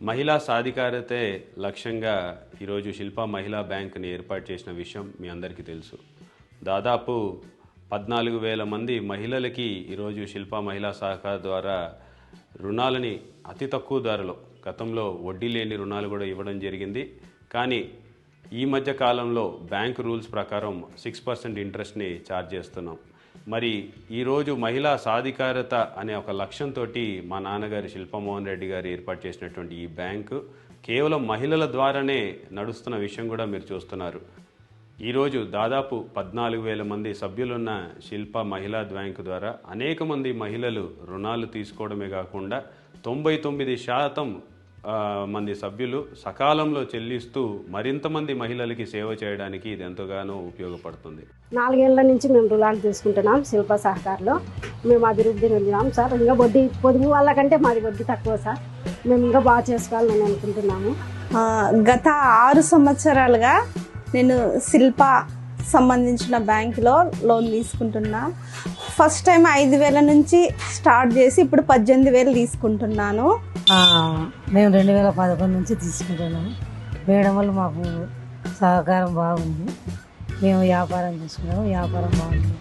మహిళా సాధికారతే లక్ష్యంగా ఈరోజు శిల్ప మహిళా బ్యాంక్ని ఏర్పాటు చేసిన విషయం మీ అందరికీ తెలుసు. దాదాపు పద్నాలుగు వేల మంది మహిళలకి ఈరోజు శిల్ప మహిళా సహకార ద్వారా రుణాలని అతి తక్కువ ధరలో గతంలో వడ్డీ లేని రుణాలు కూడా ఇవ్వడం జరిగింది. కానీ ఈ మధ్య కాలంలో బ్యాంక్ రూల్స్ ప్రకారం సిక్స్ పర్సెంట్ ఇంట్రెస్ట్ని ఛార్జ్ చేస్తున్నాం. మరి ఈరోజు మహిళా సాధికారత అనే ఒక లక్ష్యంతో మా నాన్నగారు శిల్పమోహన్ రెడ్డి గారు ఏర్పాటు చేసినటువంటి ఈ బ్యాంకు కేవలం మహిళల ద్వారానే నడుస్తున్న విషయం కూడా మీరు చూస్తున్నారు. ఈరోజు దాదాపు పద్నాలుగు వేల మంది సభ్యులున్న శిల్ప మహిళా బ్యాంకు ద్వారా అనేక మంది మహిళలు రుణాలు తీసుకోవడమే కాకుండా తొంభై తొమ్మిది శాతం మంది సభ్యులు సకాలంలో చెల్లిస్తూ మరింత మంది మహిళలకి సేవ చేయడానికి ఇది ఎంతగానో ఉపయోగపడుతుంది. నాలుగేళ్ళ నుంచి మేము రుణాలు తీసుకుంటున్నాం శిల్ప సహకారంలో. మేము అభివృద్ధి చెందినాం సార్. ఇంకా వడ్డీ పొదుపు వాళ్ళకంటే మాది వడ్డీ తక్కువ సార్. మేము ఇంకా బాగా చేసుకోవాలని అనుకుంటున్నాము. ఆ, గత ఆరు సంవత్సరాలుగా నేను శిల్ప సంబంధించిన బ్యాంకులో లోన్ తీసుకుంటున్నా. ఫస్ట్ టైం ఐదు వేల నుంచి స్టార్ట్ చేసి ఇప్పుడు పద్దెనిమిది వేలు తీసుకుంటున్నాను. మేము రెండు వేల పదకొండు నుంచి తీసుకుంటున్నాము. వేయడం వల్ల మాకు సహకారం బాగుంది. మేము వ్యాపారం చేసుకున్నాము. వ్యాపారం బాగుంది.